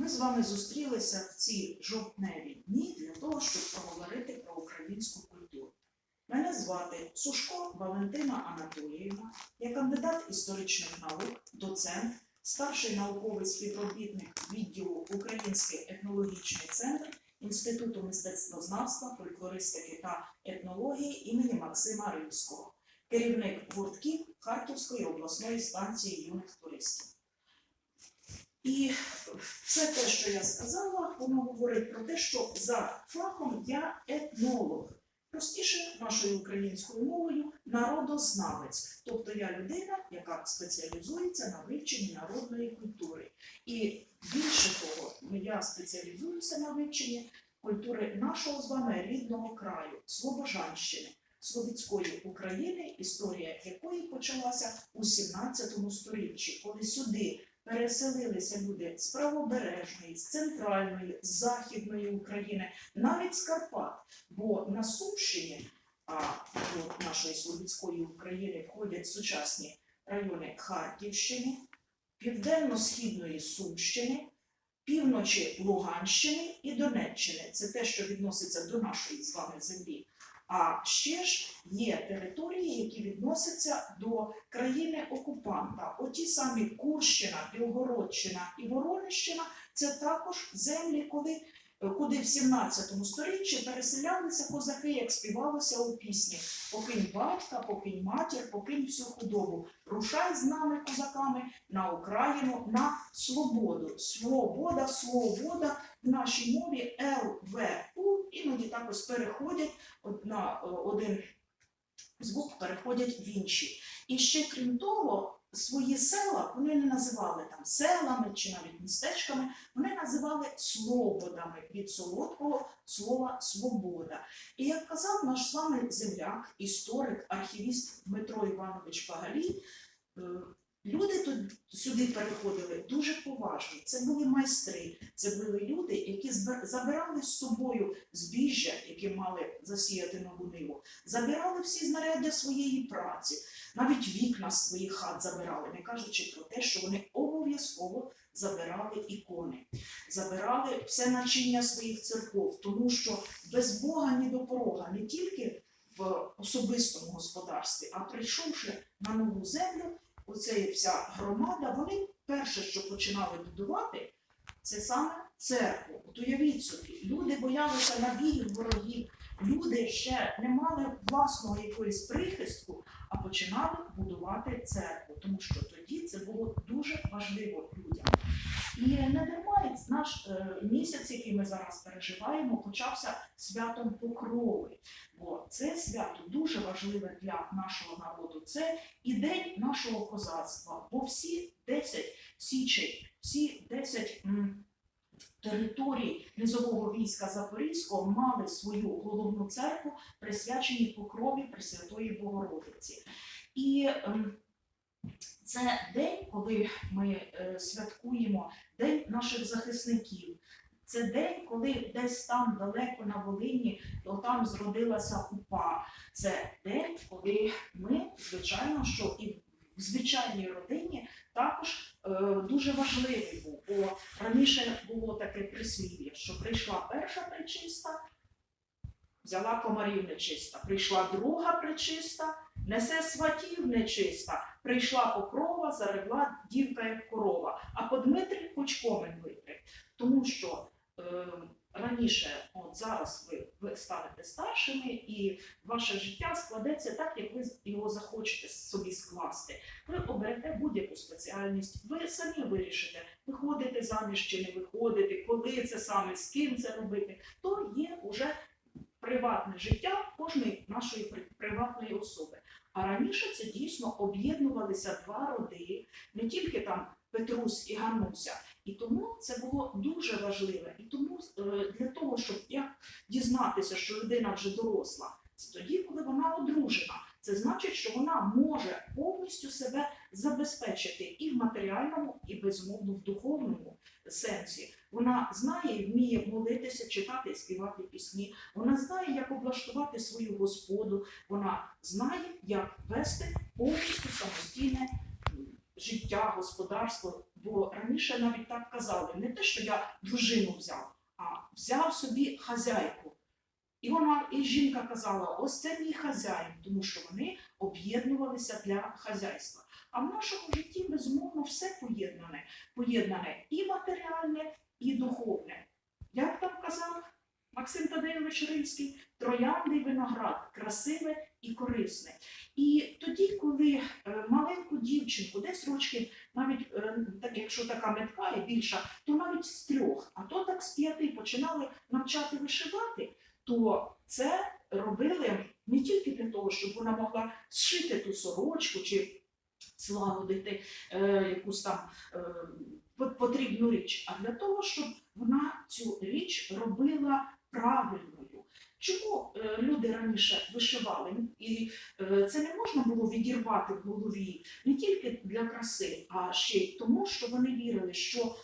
Ми з вами зустрілися в ці жовтневі дні для того, щоб поговорити про українську культуру. Мене звати Сушко Валентина Анатоліївна, я кандидат історичних наук, доцент, старший науковий співробітник відділу Український етнологічний центр Інституту мистецтвознавства, фольклористики та етнології імені Максима Римського, керівник гуртків Харківської обласної станції юних туристів. І все те, що я сказала, воно говорить про те, що за фахом я етнолог. Простіше нашою українською мовою народознавець. Тобто я людина, яка спеціалізується на вивченні народної культури. І більше того, я спеціалізуюся на вивченні культури нашого з вами рідного краю, Слобожанщини, Слобідської України, історія якої почалася у 17 сторіччі, коли сюди переселилися люди з правобережної, з центральної, з західної України, навіть з Карпат. Бо на Сумщині, а до нашої Слобідської України входять сучасні райони Харківщини, Південно-Східної Сумщини, півночі Луганщини і Донеччини. Це те, що відноситься до нашої з вами землі. А ще ж є території, які відносяться до країни окупанта. Оті самі Курщина, Білгородщина і Воронищина це також землі, коли, куди в 17 сторіччі переселялися козаки, як співалося у пісні Покинь батька, покинь матір, покинь всю худобу. Рушай з нами, козаками, на Україну, на свободу. Свобода, свобода в нашій мові ЛВУ іноді також переходять на один звук переходять в інші. І ще крім того, свої села вони не називали там селами чи навіть містечками, вони називали слободами від солодкого слова свобода. І як казав наш з вами земляк, історик, архівіст Дмитро Іванович Пагалій, е, люди тут сюди переходили дуже поважні. Це були майстри, це були люди, які забирали з собою збіжжя, які мали засіяти нову ниву, забирали всі знаряддя своєї праці, навіть вікна з своїх хат забирали, не кажучи про те, що вони обов'язково забирали ікони, забирали все начиння своїх церков, тому що без Бога ні до порога, не тільки в особистому господарстві, а прийшовши на нову землю, оцеї вся громада, вони перше, що починали будувати, це саме церкву. От уявіть собі, люди боялися набігів ворогів, люди ще не мали власного якоїсь прихистку, а починали будувати церкву, тому що тоді це було дуже важливо людям. І не дарма наш е, місяць, який ми зараз переживаємо, почався святом Покрови. Бо це свято дуже важливе для нашого народу. Це і день нашого козацтва, бо всі 10 січень, всі 10 м, територій низового війська Запорізького мали свою головну церкву, присвячені покрові Пресвятої Богородиці. І ем, це день, коли ми е, святкуємо День наших захисників. Це день, коли десь там далеко на Волині, то там зродилася УПА. Це день, коли ми, звичайно, що і в звичайній родині також е, дуже важливий був. Бо раніше було таке прислів'я, що прийшла перша причиста, взяла комарів нечиста, прийшла друга причиста, несе сватів нечиста, прийшла покрова, зарегла дівка як корова, а по Дмитрі хоч комен витри. Тому що е, раніше, от зараз ви, ви станете старшими, і ваше життя складеться так, як ви його захочете собі скласти. Ви оберете будь-яку спеціальність, ви самі вирішите, виходити заміж чи не виходити, коли це саме, з ким це робити, то є уже приватне життя кожної нашої приватної особи. А раніше це дійсно об'єднувалися два роди, не тільки там Петрусь і Гануся. І тому це було дуже важливе. І тому е, для того, щоб як дізнатися, що людина вже доросла, це тоді, коли вона одружена. Це значить, що вона може повністю себе забезпечити і в матеріальному, і безумовно в духовному сенсі. Вона знає і вміє молитися, читати співати пісні. Вона знає, як облаштувати свою господу. Вона знає, як вести повністю самостійне життя, господарство Бо раніше навіть так казали, не те, що я дружину взяв, а взяв собі хазяйку. І вона, і жінка казала, ось це мій хазяїн, тому що вони об'єднувалися для хазяйства. А в нашому житті, безумовно, все поєднане, поєднане і матеріальне, і духовне. Як там казав Максим Тадеєвич Римський, троянди й виноград, красиве і корисне. І тоді, коли е, маленьку дівчинку, десь рочків, навіть е, якщо така метка більша, то навіть з трьох, а то так з п'яти починали навчати вишивати, то це робили не тільки для того, щоб вона могла зшити ту сорочку чи злагодити е, якусь там е, потрібну річ, а для того, щоб вона цю річ робила правильною. Чому е, люди раніше вишивали? І е, це не можна було відірвати в голові не тільки для краси, а ще й тому, що вони вірили, що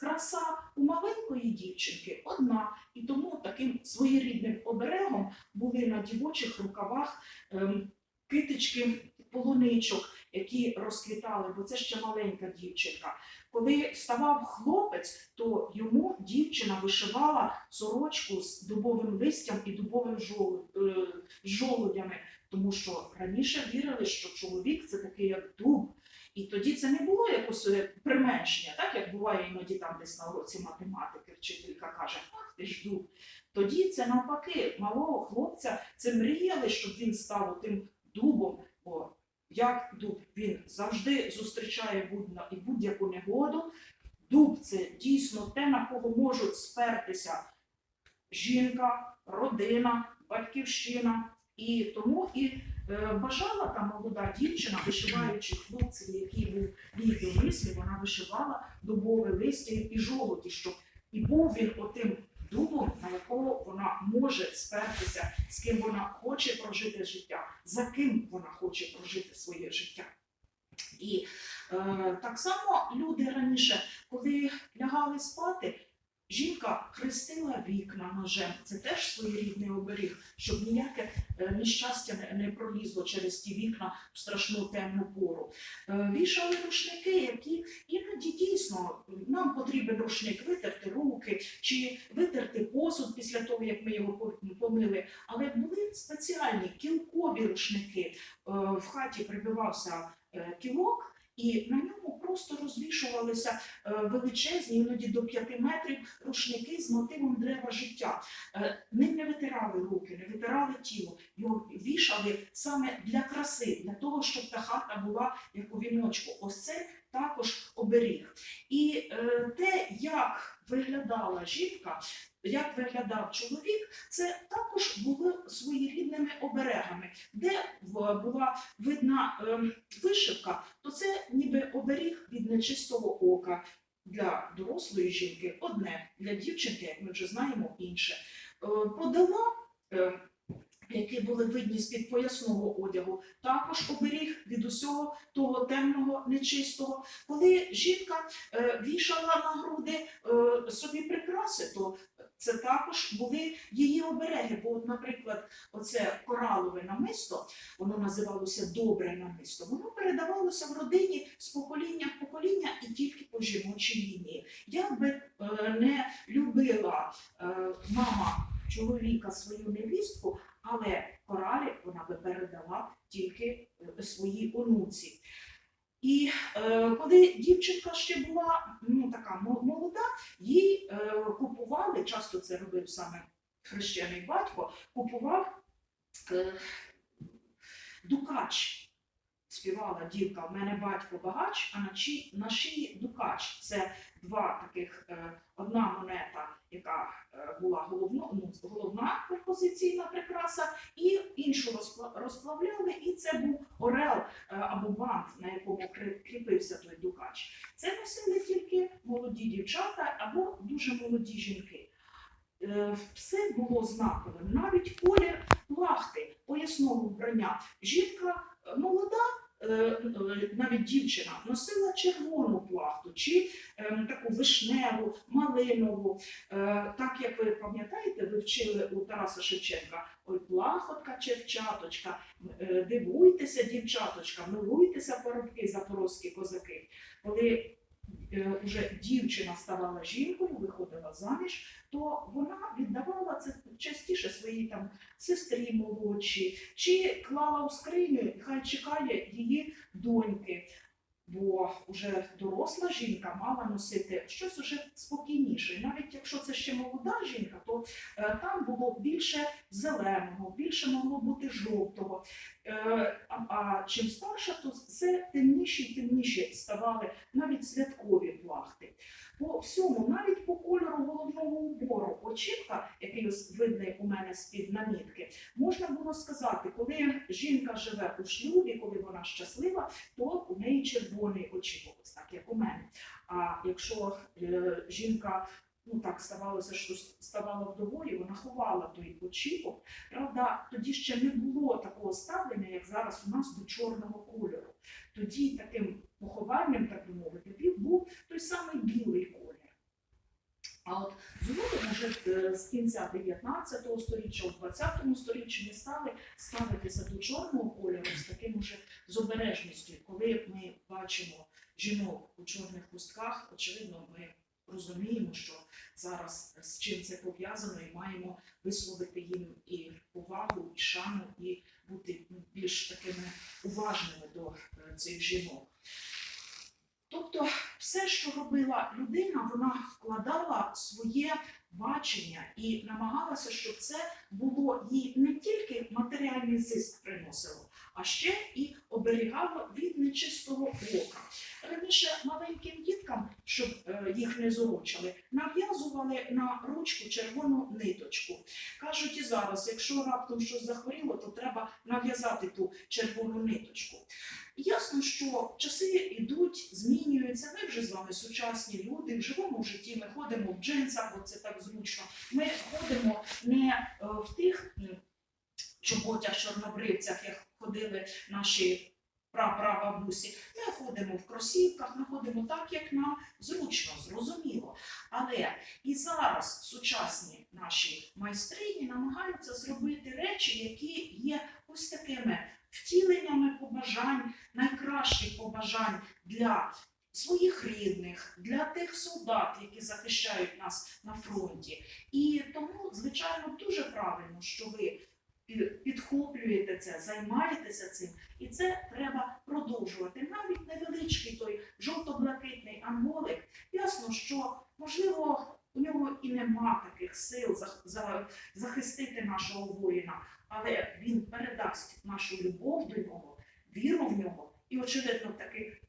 краса у маленької дівчинки одна, і тому таким своєрідним оберегом були на дівочих рукавах ем, китички полуничок, які розквітали, бо це ще маленька дівчинка. Коли ставав хлопець, то йому дівчина вишивала сорочку з дубовим листям і дубовим е, жолудями, тому що раніше вірили, що чоловік це такий як дуб. І тоді це не було якось е, применшення, так як буває іноді там десь на уроці математики, вчителька каже, ах ти ж дуб. Тоді це навпаки, малого хлопця це мріяли, щоб він став тим дубом, бо як дуб він завжди зустрічає будь- і будь-яку негоду. Дуб це дійсно те, на кого можуть спертися жінка, родина, батьківщина. І тому і е, бажала та молода дівчина, вишиваючи хлопців, який був їй до мислі, вона вишивала дубове листя і жолуді, щоб і був він отим дубом, на якого вона може спертися, з ким вона хоче прожити життя, за ким вона хоче прожити своє життя. І е, так само люди раніше, коли лягали спати, жінка хрестила вікна ножем. Це теж своєрідний оберіг, щоб ніяке е, нещастя не, пролізло через ті вікна в страшну темну пору. Е, вішали рушники, які іноді дійсно нам потрібен рушник витерти руки чи витерти посуд після того, як ми його по- помили. Але були спеціальні кілкові рушники. Е, В хаті прибивався кілок. І на ньому просто розвішувалися е, величезні, іноді до 5 метрів рушники з мотивом дерева життя. Е, Ним не витирали руки, не витирали тіло. Його вішали саме для краси, для того, щоб та хата була як у віночку. Ось це також оберіг. І е, те, як виглядала жінка, як виглядав чоловік, це також були своєрідними оберегами, де була видна ем, вишивка, то це ніби оберіг від нечистого ока. Для дорослої жінки одне, для дівчинки, як ми вже знаємо, інше. Е, Подала, е, які були видні з-під поясного одягу, також оберіг від усього того темного, нечистого. Коли жінка е, вішала на груди е, собі прикраси, то це також були її обереги. Бо, от, наприклад, оце коралове намисто, воно називалося добре намисто, воно передавалося в родині з покоління в покоління і тільки по жіночій лінії. Як би е, не любила е, мама чоловіка свою невістку, але коралі вона би передала тільки е, своїй онуці. І е, коли дівчинка ще була ну, така молода, їй е, купували, часто це робив саме хрещений батько, купував е, дукач. Співала дівка, в мене батько багач, а на, чі, на шиї дукач. Це два таких, е, одна монета, яка е, була головно, ну, головна композиційна прикраса, і іншу розпла- розплавляли, і це був орел е, або бант, на якому кріпився той дукач. Це носили тільки молоді дівчата або дуже молоді жінки. Все було знаковим, навіть колір плахти, поясного вбрання. Жінка молода, навіть дівчина, носила червону плахту чи ем, таку вишневу, малинову. Е, Так як ви пам'ятаєте, ви вчили у Тараса Шевченка ой, плахотка, чевчаточка, е, дивуйтеся, дівчаточка, милуйтеся, парубки, запорозькі козаки. Коли е, вже дівчина ставала жінкою, виходила заміж, то вона віддавала це частіше своїй там сестрі молодшій, чи клала у скриню, хай чекає її доньки. Бо вже доросла жінка мала носити щось уже спокійніше. Навіть якщо це ще молода жінка, то е, там було більше зеленого, більше могло бути жовтого. Е, а, чим старша, то все темніші і темніші ставали навіть святкові плахти. По всьому, навіть по кольору головного убору, очіпка, який ось видний у мене з-під намітки, можна було сказати, коли жінка живе у шлюбі, коли вона щаслива, то у неї червоний очіпок, так як у мене. А якщо е, жінка ну так ставалося, що ставала вдовою, вона ховала той очіпок. Правда, тоді ще не було такого ставлення, як зараз у нас до чорного кольору. Тоді таким поховальним, так би мовити, був той самий білий колір. А от згодом вже з кінця 19 століття, у 20 столітті ми стали ставитися до чорного кольору з таким уже з обережністю. Коли ми бачимо жінок у чорних хустках, очевидно, ми розуміємо, що зараз з чим це пов'язано, і маємо висловити їм і повагу, і шану, і бути більш такими уважними до е, цих жінок. Тобто, все, що робила людина, вона вкладала своє бачення і намагалася, щоб це було їй не тільки матеріальний зиск приносило, а ще і оберігало від нечистого ока. Раніше маленьким діткам, щоб е, їх не зорочили, нав'язували на ручку червону ниточку. Кажуть і зараз, якщо раптом щось захворіло, то треба нав'язати ту червону ниточку. Ясно, що часи йдуть, змінюються. Ми вже з вами сучасні люди, в живому житті ми ходимо в джинсах, бо це так зручно. Ми ходимо не е, в тих чоботях, чорнобривцях, як ходили наші прапрабабусі. Ми ходимо в кросівках, ми ходимо так, як нам зручно, зрозуміло. Але і зараз сучасні наші майстрині намагаються зробити речі, які є ось такими втіленнями побажань, найкращих побажань для своїх рідних, для тих солдат, які захищають нас на фронті. І тому, звичайно, дуже правильно, що ви підхоплюєте це, займаєтеся цим, і це треба продовжувати. Навіть невеличкий той жовто-блакитний анголик, ясно, що можливо у нього і нема таких сил захистити нашого воїна, але він передасть нашу любов до нього, віру в нього і, очевидно, таки